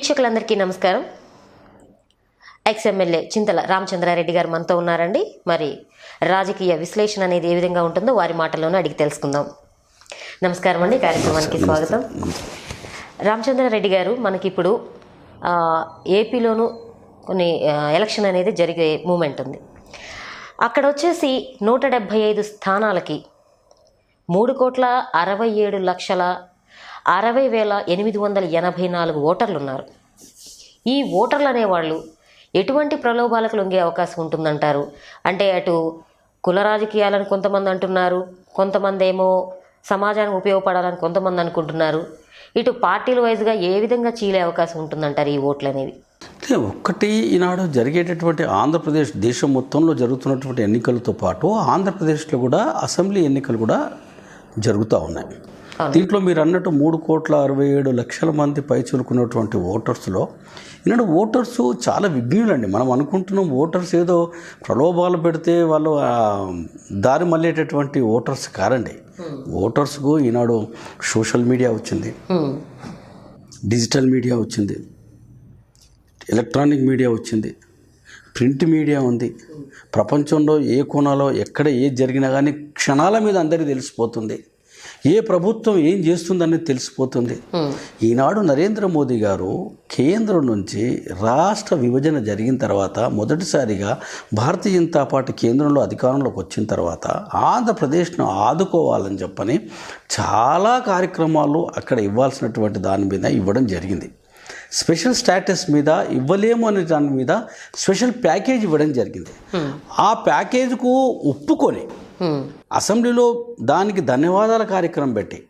వీక్షకులందరికీ నమస్కారం. Ex MLA చింతల రామచంద్రారెడ్డి గారు మనతో ఉన్నారండి. మరి రాజకీయ విశ్లేషణ అనేది ఏ విధంగా ఉంటుందో వారి మాటల్లోనే అడిగి తెలుసుకుందాం. నమస్కారం అండి. కార్యక్రమానికి స్వాగతం. రామచంద్రారెడ్డి గారు మనకి ఇప్పుడు ఆ, ఏపీలోను కొన్ని ఎలక్షన్ అనేది జరిగే మూమెంట్ ఉంది. అక్కడ వచ్చేసి నూట డెబ్భై ఐదు స్థానాలకి మూడు కోట్ల అరవై ఏడు లక్షల అరవై వేల ఎనిమిది వందల ఎనభై నాలుగు ఓటర్లు ఉన్నారు ఈ ఓటర్లు అనేవాళ్ళు ఎటువంటి ప్రలోభాలకు లొంగే అవకాశం ఉంటుందంటారు? అంటే అటు కుల రాజకీయాలను కొంతమంది అంటున్నారు కొంతమంది ఏమో సమాజానికి ఉపయోగపడాలని కొంతమంది అనుకుంటున్నారు. ఇటు పార్టీల వైజ్గా ఏ విధంగా చీలే అవకాశం ఉంటుందంటారు ఈ ఓట్లు అనేవి ఒక్కటి ఈనాడు జరిగేటటువంటి ఆంధ్రప్రదేశ్ దేశం మొత్తంలో జరుగుతున్నటువంటి ఎన్నికలతో పాటు ఆంధ్రప్రదేశ్లో కూడా అసెంబ్లీ ఎన్నికలు కూడా జరుగుతూ ఉన్నాయి. దీంట్లో మీరు అన్నట్టు మూడు కోట్ల అరవై ఏడు లక్షల మంది పైచులుకున్నటువంటి ఓటర్స్లో ఈనాడు ఓటర్స్ చాలా విజ్ఞులండి మనం అనుకుంటున్నాం ఓటర్స్ ఏదో ప్రలోభాలు పెడితే వాళ్ళు దారి మళ్ళేటటువంటి ఓటర్స్ కారండి. ఓటర్స్కు ఈనాడు సోషల్ మీడియా వచ్చింది. డిజిటల్ మీడియా వచ్చింది. ఎలక్ట్రానిక్ మీడియా వచ్చింది. ప్రింట్ మీడియా ఉంది. ప్రపంచంలో ఏ కోణాలో ఎక్కడ ఏది జరిగినా కానీ క్షణాల మీద అందరికీ తెలిసిపోతుంది. ఏ ప్రభుత్వం ఏం చేస్తుందనేది తెలిసిపోతుంది. ఈనాడు నరేంద్ర మోదీ గారు కేంద్రం నుంచి రాష్ట్ర విభజన జరిగిన తర్వాత మొదటిసారిగా భారతీయ జనతా పార్టీ కేంద్రంలో అధికారంలోకి వచ్చిన తర్వాత ఆంధ్రప్రదేశ్ను ఆదుకోవాలని చెప్పని చాలా కార్యక్రమాలు అక్కడ ఇవ్వాల్సినటువంటి దాని మీద ఇవ్వడం జరిగింది. స్పెషల్ స్టాటస్ మీద ఇవ్వలేము అనే దాని మీద స్పెషల్ ప్యాకేజ్ ఇవ్వడం జరిగింది. ఆ ప్యాకేజ్కు ఒప్పుకొని. అసెంబ్లీలో దానికి ధన్యవాదాల కార్యక్రమం పెట్టి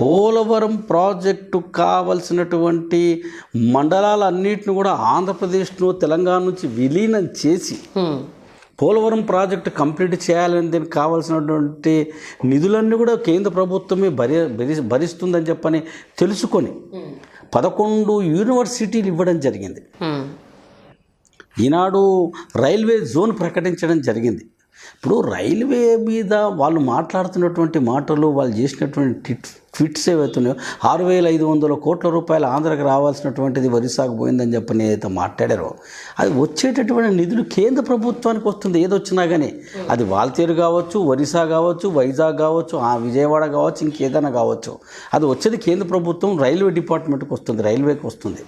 పోలవరం ప్రాజెక్టు కావలసినటువంటి మండలాలన్నింటిని కూడా ఆంధ్రప్రదేశ్ను తెలంగాణ నుంచి విలీనం చేసి పోలవరం ప్రాజెక్టు కంప్లీట్ చేయాలని దీనికి కావాల్సినటువంటి నిధులన్నీ కూడా కేంద్ర ప్రభుత్వమే భరి భరి- భరిస్తుందని చెప్పని తెలుసుకొని పదకొండు యూనివర్సిటీలు ఇవ్వడం జరిగింది. ఈనాడు రైల్వే జోన్ ప్రకటించడం జరిగింది. ఇప్పుడు రైల్వే మీద వాళ్ళు మాట్లాడుతున్నటువంటి మాటలు వాళ్ళు చేసినటువంటి టిట్- ట్వీట్స్ ఏవైతున్నాయో ఆరు వేల ఐదు వందల కోట్ల రూపాయలు ఆంధ్రాకి రావాల్సినటువంటిది ఒరిస్సాకు పోయిందని చెప్పని ఏదైతే మాట్లాడారో. అది వచ్చేటటువంటి నిధులు కేంద్ర ప్రభుత్వానికి వస్తుంది ఏది వచ్చినా కానీ అది వాల్తేరు కావచ్చు ఒరిస్సా కావచ్చు వైజాగ్ కావచ్చు ఆ విజయవాడ కావచ్చు ఇంకేదైనా కావచ్చు. అది వచ్చేది కేంద్ర ప్రభుత్వం రైల్వే డిపార్ట్మెంట్కి వస్తుంది రైల్వేకి వస్తుంది.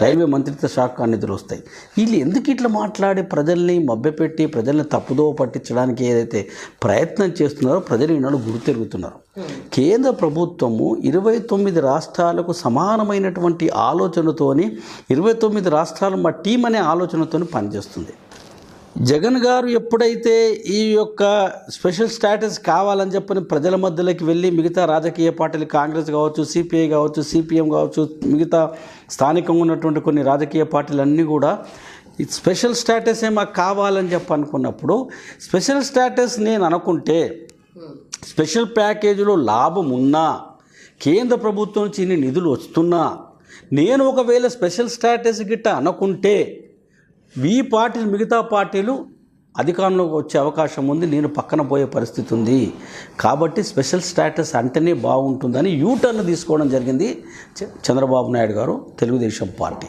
రైల్వే మంత్రిత్వ శాఖ నిధులు వస్తాయి. వీళ్ళు ఎందుకు ఇట్లా మాట్లాడి ప్రజల్ని మభ్యపెట్టి ప్రజల్ని తప్పుదోవ పట్టించడానికి ఏదైతే ప్రయత్నం చేస్తున్నారో ప్రజలు ఈనాడు గుర్తెరుగుతున్నారు. కేంద్ర ప్రభుత్వము ఇరవై తొమ్మిది రాష్ట్రాలకు సమానమైనటువంటి ఆలోచనతోని ఇరవై తొమ్మిది రాష్ట్రాలు మా టీం అనే ఆలోచనతో పనిచేస్తుంది. జగన్ గారు ఎప్పుడైతే ఈ యొక్క స్పెషల్ స్టాటస్ కావాలని చెప్పని ప్రజల మధ్యలోకి వెళ్ళి మిగతా రాజకీయ పార్టీలు కాంగ్రెస్ కావచ్చు సిపిఐ కావచ్చు సిపిఎం కావచ్చు మిగతా స్థానికంగా ఉన్నటువంటి కొన్ని రాజకీయ పార్టీలు అన్నీ కూడా ఈ స్పెషల్ స్టాటసే మాకు కావాలని చెప్పనుకున్నప్పుడు స్పెషల్ స్టాటస్ నేను అనుకుంటే స్పెషల్ ప్యాకేజీలో లాభం ఉన్నా కేంద్ర ప్రభుత్వం నుంచి ఇన్ని నిధులు వస్తున్నా నేను ఒకవేళ స్పెషల్ స్ట్రాటజీ గిట్ట అనుకుంటే ఈ పార్టీలు మిగతా పార్టీలు అధికారంలోకి వచ్చే అవకాశం ఉంది నేను పక్కన పోయే పరిస్థితి ఉంది. కాబట్టి స్పెషల్ స్టాటస్ అంటేనే బాగుంటుందని యూటర్న్ తీసుకోవడం జరిగింది చ- చంద్రబాబు నాయుడు గారు తెలుగుదేశం పార్టీ.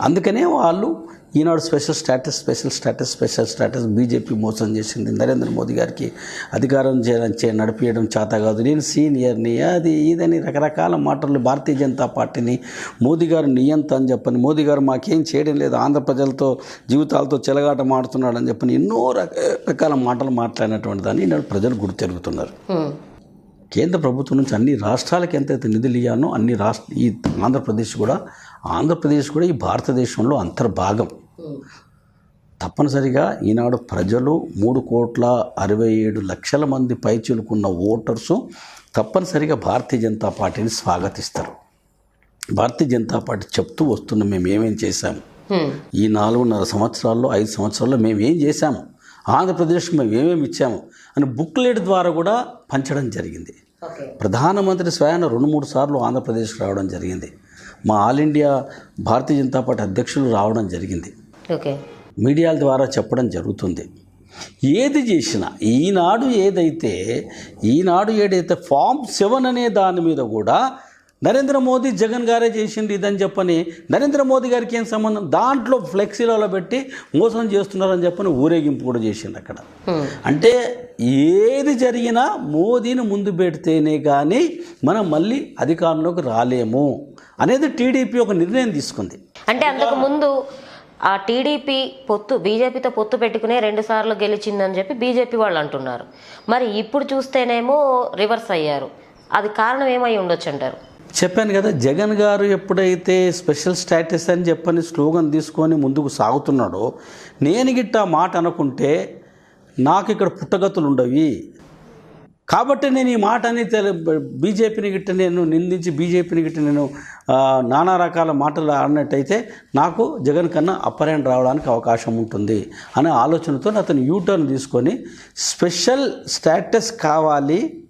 అందుకనే వాళ్ళు ఈనాడు special status special status special status BJP మోసం చేసింది. నరేంద్ర మోదీ గారికి అధికారం చే నడిపించడం చేత కాదు. నేను సీనియర్ని అది ఇదని రకరకాల మాటలు భారతీయ జనతా పార్టీని మోదీ గారు నియంత అని చెప్పని మోదీ గారు మాకేం చేయడం లేదు ఆంధ్ర ప్రజలతో జీవితాలతో చెలగాట మాడుతున్నాడు అని చెప్పని ఎన్నో రకరకాల మాటలు మాట్లాడినటువంటి దాన్ని ఈనాడు ప్రజలు గుర్తెరుగుతున్నారు. కేంద్ర ప్రభుత్వం నుంచి అన్ని రాష్ట్రాలకు ఎంతైతే నిధులు ఇవ్వానో అన్ని రాష్ట్ర ఈ ఆంధ్రప్రదేశ్ కూడా ఆంధ్రప్రదేశ్ కూడా ఈ భారతదేశంలో అంతర్భాగం. తప్పనిసరిగా ఈనాడు ప్రజలు మూడు కోట్ల అరవై ఏడు లక్షల మంది పైచిలుకున్న ఓటర్సు తప్పనిసరిగా భారతీయ జనతా పార్టీని స్వాగతిస్తారు. భారతీయ జనతా పార్టీ చెప్తూ వస్తున్నాం మేము ఏమేం చేశాము. ఈ నాలుగున్నర సంవత్సరాల్లో ఐదు సంవత్సరాల్లో మేము ఏం చేశాము ఆంధ్రప్రదేశ్కి మేము ఏమేమి ఇచ్చాము? అని బుక్లెట్ ద్వారా కూడా పంచడం జరిగింది. ప్రధానమంత్రి స్వయాన రెండు మూడు సార్లు ఆంధ్రప్రదేశ్కి రావడం జరిగింది. మా all India Bharatiya Janata party అధ్యక్షులు రావడం జరిగింది. ఓకే. మీడియాల ద్వారా చెప్పడం జరుగుతుంది. ఏది చేసినా ఈనాడు ఏదైతే ఈనాడు ఏదైతే ఫామ్ సెవెన్ అనే దాని మీద కూడా నరేంద్ర మోదీ జగన్ గారే చేసిండు ఇదని చెప్పని నరేంద్ర మోదీ గారికి ఏం సంబంధం? దాంట్లో ఫ్లెక్సీలలో పెట్టి మోసం చేస్తున్నారని చెప్పని ఊరేగింపు కూడా చేసిండు అక్కడ. అంటే ఏది జరిగినా మోదీని ముందు పెడితేనే కానీ మనం మళ్ళీ అధికారంలోకి రాలేము అనేది టీడీపీ ఒక నిర్ణయం తీసుకుంది. అంటే అంతకు ముందు ఆ టీడీపీ పొత్తు బీజేపీతో పొత్తు పెట్టుకునే రెండు సార్లు గెలిచిందని చెప్పి బీజేపీ వాళ్ళు అంటున్నారు. మరి ఇప్పుడు చూస్తేనేమో రివర్స్ అయ్యారు. అది కారణం ఏమై ఉండొచ్చు అంటారు? చెప్పాను కదా జగన్ గారు ఎప్పుడైతే స్పెషల్ స్టాటస్ అని చెప్పని స్లోగన్ తీసుకొని ముందుకు సాగుతున్నాడో నేను గిట్ట ఆ మాట అనుకుంటే నాకు ఇక్కడ పుట్టగతులు ఉండవి. కాబట్టి నేను ఈ మాట అని తెల బీజేపీని గిట్ట నేను నిందించి బీజేపీని గిట్ట నేను నానా రకాల మాటలు ఆడినట్టయితే నాకు జగన్ కన్నా అప్పర్ రావడానికి అవకాశం ఉంటుంది అనే ఆలోచనతో అతను యూటర్న్ తీసుకొని స్పెషల్ స్టాటస్ కావాలి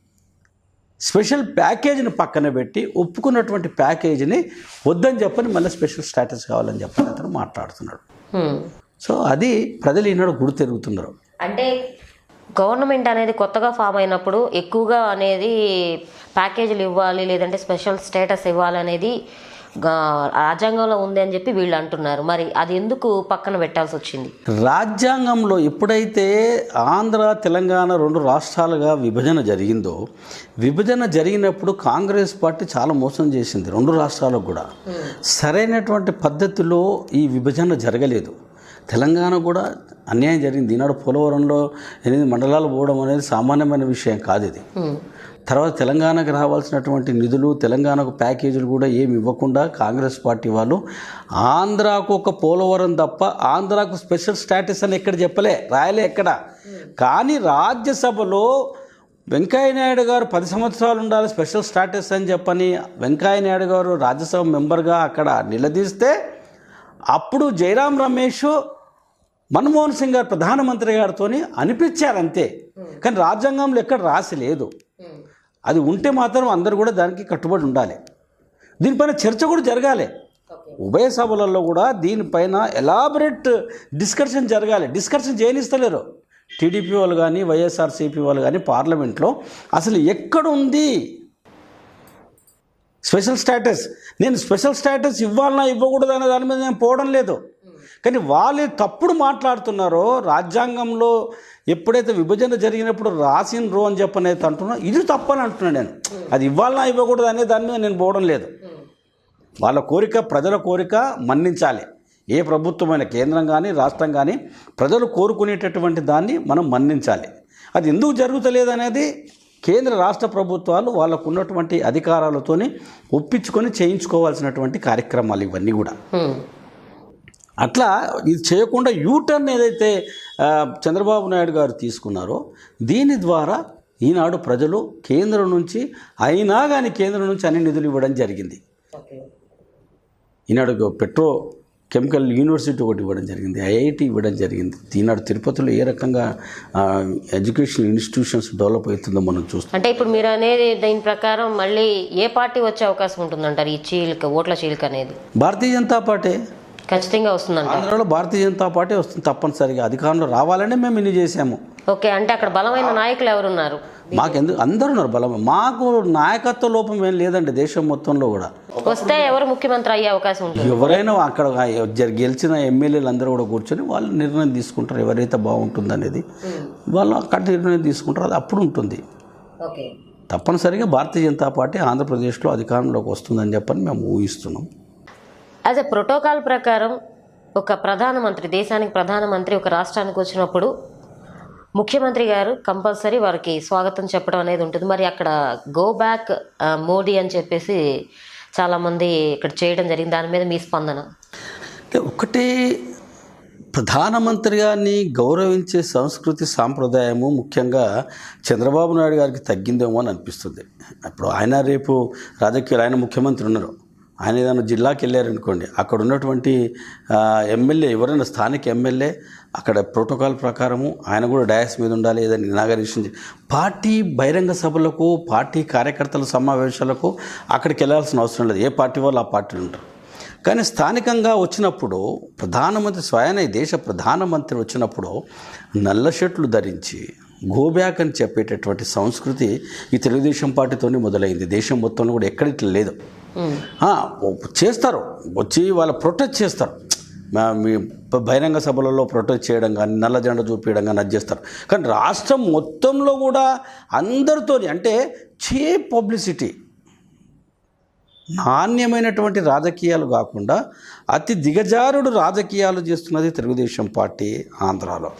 స్పెషల్ ప్యాకేజీని పక్కన పెట్టి ఒప్పుకున్నటువంటి ప్యాకేజీని వద్దని చెప్పని మళ్ళీ స్పెషల్ స్టాటస్ కావాలని చెప్పని అతను మాట్లాడుతున్నాడు. సో అది ప్రజలు ఈనాడు గుడి తిరుగుతున్నారు అంటే గవర్నమెంట్ అనేది కొత్తగా ఫామ్ అయినప్పుడు ఎక్కువగా అనేది ప్యాకేజీలు ఇవ్వాలి లేదంటే స్పెషల్ స్టేటస్ ఇవ్వాలి అనేది గా- రాజ్యాంగంలో ఉంది అని చెప్పి వీళ్ళు అంటున్నారు. మరి అది ఎందుకు పక్కన పెట్టాల్సి వచ్చింది? రాజ్యాంగంలో ఎప్పుడైతే ఆంధ్ర తెలంగాణ రెండు రాష్ట్రాలుగా విభజన జరిగిందో విభజన జరిగినప్పుడు కాంగ్రెస్ పార్టీ చాలా మోసం చేసింది రెండు రాష్ట్రాలకు కూడా. సరైనటువంటి పద్ధతిలో ఈ విభజన జరగలేదు. తెలంగాణ కూడా అన్యాయం జరిగింది. ఈనాడు పోలవరంలో ఎనిమిది మండలాలు పోవడం అనేది సామాన్యమైన విషయం కాదు ఇది. తర్వాత తెలంగాణకు రావాల్సినటువంటి నిధులు తెలంగాణకు ప్యాకేజీలు కూడా ఏమి ఇవ్వకుండా కాంగ్రెస్ పార్టీ వాళ్ళు ఆంధ్రాకు ఒక పోలవరం తప్ప ఆంధ్రాకు స్పెషల్ స్టాటస్ అని ఎక్కడ చెప్పలే రాయలే ఎక్కడ. కానీ రాజ్యసభలో వెంకయ్యనాయుడు గారు పది సంవత్సరాలు ఉండాలి స్పెషల్ స్టాటస్ అని చెప్పని వెంకయ్యనాయుడు గారు రాజ్యసభ మెంబర్గా అక్కడ నిలదీస్తే అప్పుడు జయరాం రమేష్ మన్మోహన్ సింగ్ గారు ప్రధానమంత్రి గారితో అనిపించారు అంతే కానీ రాజ్యాంగంలో ఎక్కడ రాసి లేదు. అది ఉంటే మాత్రం అందరూ కూడా దానికి కట్టుబడి ఉండాలి. దీనిపైన చర్చ కూడా జరగాలి. ఉభయ సభలలో కూడా దీనిపైన ఎలాబరేట్ డిస్కషన్ జరగాలి. డిస్కషన్ చేయనిస్తలేరు. టీడీపీ వాళ్ళు కానీ వైఎస్ఆర్సీపీ వాళ్ళు కానీ పార్లమెంట్లో అసలు ఎక్కడ ఉంది స్పెషల్ స్టేటస్? నేను స్పెషల్ స్టేటస్ ఇవ్వాలన్నా ఇవ్వకూడదు అనే దాని మీద నేను పోవడం లేదు. కానీ వాళ్ళు తప్పుడు మాట్లాడుతున్నారో రాజ్యాంగంలో ఎప్పుడైతే విభజన జరిగినప్పుడు రాసినరో అని చెప్పనైతే అంటున్నా ఇది తప్పని అంటున్నాను నేను. అది ఇవ్వాలన్నా ఇవ్వకూడదు అనే దాని మీద నేను పోవడం లేదు. వాళ్ళ కోరిక ప్రజల కోరిక మన్నించాలి. ఏ ప్రభుత్వమైన కేంద్రం కానీ రాష్ట్రం కానీ ప్రజలు కోరుకునేటటువంటి దాన్ని మనం మన్నించాలి. అది ఎందుకు జరుగుతలేదు అనేది కేంద్ర రాష్ట్ర ప్రభుత్వాలు వాళ్ళకు ఉన్నటువంటి అధికారాలతోని ఒప్పించుకొని చేయించుకోవాల్సినటువంటి కార్యక్రమాలు ఇవన్నీ కూడా. అట్లా ఇది చేయకుండా యూటర్న్ ఏదైతే చంద్రబాబు నాయుడు గారు తీసుకున్నారో దీని ద్వారా ఈనాడు ప్రజలు కేంద్రం నుంచి అయినా కానీ కేంద్రం నుంచి అన్ని నిధులు ఇవ్వడం జరిగింది. ఈనాడు పెట్రో కెమికల్ యూనివర్సిటీ ఒకటి ఇవ్వడం జరిగింది ఐఐటి ఇవ్వడం జరిగింది. ఈనాడు తిరుపతిలో ఏ రకంగా ఎడ్యుకేషన్ ఇన్స్టిట్యూషన్స్ డెవలప్ అవుతుందో మనం చూస్తాం. అంటే ఇప్పుడు మీరు అనేది దీని ప్రకారం మళ్ళీ ఏ పార్టీ వచ్చే అవకాశం ఉంటుందంటారు ఈ చీలిక ఓట్ల చీలిక అనేది? భారతీయ జనతా పార్టీ. ఖచ్చితంగా వస్తుందంట. ఆంధ్రాలో భారతీయ జనతా పార్టీ వస్తుంది తప్పనిసరిగా. అధికారంలో రావాలని మేము ఇన్ని చేసాము ఓకే అంటే అక్కడ బలమైన నాయకులు ఎవరున్నారు? మాకెందుకు అందరూ ఉన్నారు బలం మాకు నాయకత్వ లోపం ఏం లేదండి దేశం మొత్తంలో కూడా. వస్తే ఎవరు ముఖ్యమంత్రి అయ్యే అవకాశం ఉంటుంది? ఎవరైనా అక్కడ గెలిచిన ఎమ్మెల్యేలు అందరూ కూడా కూర్చొని వాళ్ళు నిర్ణయం తీసుకుంటారు ఎవరైతే బాగుంటుంది అనేది వాళ్ళు అక్కడ నిర్ణయం తీసుకుంటారు అది అప్పుడు ఉంటుంది. తప్పనిసరిగా భారతీయ జనతా పార్టీ ఆంధ్రప్రదేశ్లో అధికారంలోకి వస్తుందని చెప్పని మేము ఊహిస్తున్నాం. యాజ్ ఎ ప్రోటోకాల్ ప్రకారం ఒక ప్రధానమంత్రి దేశానికి ప్రధానమంత్రి ఒక రాష్ట్రానికి వచ్చినప్పుడు ముఖ్యమంత్రి గారు కంపల్సరీ వారికి స్వాగతం చెప్పడం అనేది ఉంటుంది. మరి అక్కడ గో బ్యాక్ మోడీ అని చెప్పేసి చాలామంది ఇక్కడ చేయడం జరిగింది. దాని మీద మీ స్పందన? ఒకటి ప్రధానమంత్రి గారిని గౌరవించే సంస్కృతి సాంప్రదాయము ముఖ్యంగా చంద్రబాబు నాయుడు గారికి తగ్గిందేమో అని అనిపిస్తుంది. అప్పుడు ఆయన రేపు రాజకీయాలు ఆయన ముఖ్యమంత్రి ఉన్నారు. ఆయన ఏదైనా జిల్లాకి వెళ్ళారనుకోండి అక్కడ ఉన్నటువంటి ఎమ్మెల్యే ఎవరైనా స్థానిక ఎమ్మెల్యే అక్కడ ప్రోటోకాల్ ప్రకారము ఆయన కూడా డయాస్ మీద ఉండాలి ఏదైనా ఇనాగరేషన్ పార్టీ బహిరంగ సభలకు పార్టీ కార్యకర్తల సమావేశాలకు అక్కడికి వెళ్ళాల్సిన అవసరం లేదు. ఏ పార్టీ వాళ్ళు ఆ పార్టీలు ఉంటారు. కానీ స్థానికంగా వచ్చినప్పుడు ప్రధానమంత్రి స్వయాన దేశ ప్రధానమంత్రి వచ్చినప్పుడు నల్ల షర్ట్లు ధరించి గోబ్యాక్ అని చెప్పేటటువంటి సంస్కృతి ఈ తెలుగుదేశం పార్టీతోనే మొదలైంది. దేశం మొత్తంలో కూడా ఎక్కడ ఇట్లా లేదు. చేస్తారు. వచ్చి వాళ్ళ ప్రొటెస్ట్ చేస్తారు. మా- బహిరంగ సభలలో ప్రొటెస్ట్ చేయడం కానీ నల్ల జెండా చూపించడం కానీ అది చేస్తారు. కానీ రాష్ట్రం మొత్తంలో కూడా అందరితోని అంటే చీప్ పబ్లిసిటీ నాణ్యమైనటువంటి రాజకీయాలు కాకుండా అతి దిగజారుడు రాజకీయాలు చేస్తున్నది తెలుగుదేశం పార్టీ ఆంధ్రాలో.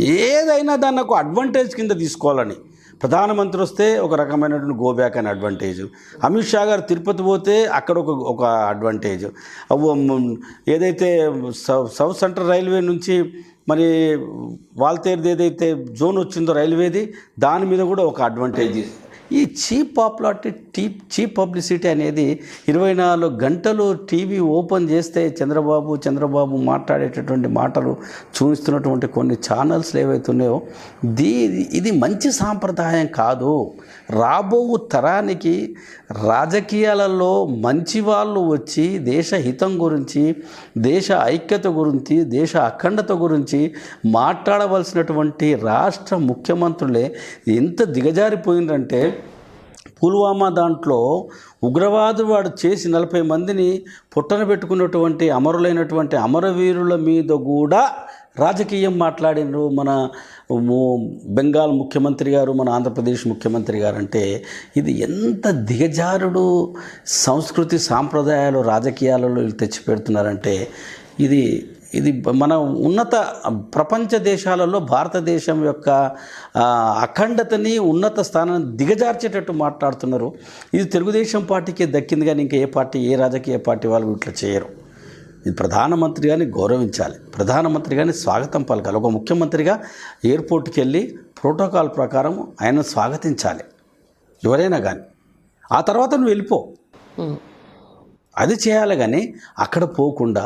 ఏదైనా దాన్ని ఒక అడ్వాంటేజ్ కింద తీసుకోవాలని ప్రధానమంత్రి వస్తే ఒక రకమైనటువంటి గోబ్యాక్ అనే అడ్వాంటేజ్ అమిత్ షా గారు తిరుపతి పోతే అక్కడ ఒక ఒక అడ్వాంటేజ్ అవ్వ ఏదైతే సౌ- సౌత్ సెంట్రల్ రైల్వే నుంచి మరి వాల్తేరుది ఏదైతే జోన్ వచ్చిందో రైల్వేది దాని మీద కూడా ఒక అడ్వాంటేజ్ ఈ చీప్ పాపులారిటీ టీప్ చీప్ పబ్లిసిటీ అనేది ఇరవై నాలుగు గంటలు టీవీ ఓపెన్ చేస్తే చంద్రబాబు చంద్రబాబు మాట్లాడేటటువంటి మాటలు చూపిస్తున్నటువంటి కొన్ని ఛానల్స్లు ఏవైతున్నాయో దీ ఇది మంచి సాంప్రదాయం కాదు. రాబో తరానికి రాజకీయాలలో మంచి వాళ్ళు వచ్చి దేశ హితం గురించి దేశ ఐక్యత గురించి దేశ అఖండత గురించి మాట్లాడవలసినటువంటి రాష్ట్ర ముఖ్యమంత్రులే ఎంత దిగజారిపోయిందంటే పుల్వామా దాంట్లో ఉగ్రవాదు వాడు చేసి నలభై మందిని పుట్టన పెట్టుకున్నటువంటి అమరులైనటువంటి అమరవీరుల మీద కూడా రాజకీయం మాట్లాడినరు మన బెంగాల్ ముఖ్యమంత్రి గారు మన ఆంధ్రప్రదేశ్ ముఖ్యమంత్రి గారు అంటే ఇది ఎంత దిగజారుడు సంస్కృతి సాంప్రదాయాలు రాజకీయాలలో తెచ్చిపెడుతున్నారంటే ఇది ఇది మన ఉన్నత ప్రపంచ దేశాలలో భారతదేశం యొక్క అఖండతని ఉన్నత స్థానాన్ని దిగజార్చేటట్టు మాట్లాడుతున్నారు. ఇది తెలుగుదేశం పార్టీకే దక్కింది కానీ ఇంకా ఏ పార్టీ ఏ రాజకీయ పార్టీ వాళ్ళు ఇట్లా చేయరు. ఇది ప్రధానమంత్రి గారిని గౌరవించాలి. ప్రధానమంత్రి గారిని స్వాగతం పలకాలి. ఒక ముఖ్యమంత్రిగా ఎయిర్పోర్ట్కి వెళ్ళి ప్రోటోకాల్ ప్రకారం ఆయన స్వాగతించాలి. ఎవరైనా కానీ ఆ తర్వాత నువ్వు వెళ్ళిపో. అది చేయాలి కానీ అక్కడ పోకుండా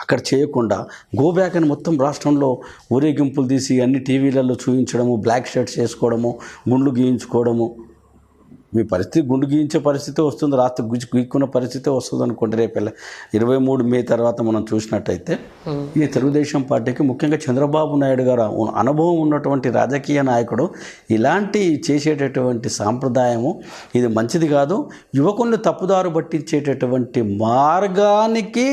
అక్కడ చేయకుండా గో బ్యాక్ అని మొత్తం రాష్ట్రంలో ఊరేగింపులు తీసి అన్ని టీవీలలో చూపించడము బ్లాక్ షర్ట్స్ వేసుకోవడము గుండ్లు గీయించుకోవడము మీ పరిస్థితి గుండు గీయించే పరిస్థితి వస్తుంది రాత్రి గుజ్జు గీక్కున్న పరిస్థితి వస్తుంది అనుకోండి రేపు ఇరవై మూడు మే తర్వాత మనం చూసినట్టయితే ఈ తెలుగుదేశం పార్టీకి ముఖ్యంగా చంద్రబాబు నాయుడు గారు అనుభవం ఉన్నటువంటి రాజకీయ నాయకుడు ఇలాంటి చేసేటటువంటి సాంప్రదాయము ఇది మంచిది కాదు. యువకుల్ని తప్పుదారు పట్టించేటటువంటి మార్గానికి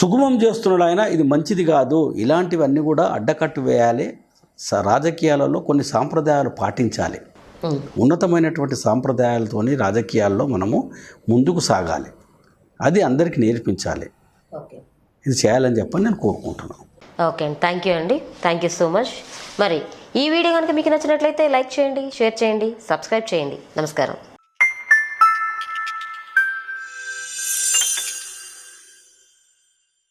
సుగమం చేస్తున్నాడు ఆయన ఇది మంచిది కాదు. ఇలాంటివన్నీ కూడా అడ్డకట్టు వేయాలి. రాజకీయాలలో కొన్ని సాంప్రదాయాలు పాటించాలి. ఉన్నతమైనటువంటి సాంప్రదాయాలతోని రాజకీయాల్లో మనము ముందుకు సాగాలి. అది అందరికీ నేర్పించాలి. ఓకే. ఇది చేయాలని చెప్పని నేను కోరుకుంటున్నాను. ఓకే అండి. థ్యాంక్ యూ అండి. Thank you so much. మరి ఈ వీడియో కనుక మీకు నచ్చినట్లయితే లైక్ చేయండి షేర్ చేయండి సబ్స్క్రైబ్ చేయండి. నమస్కారం.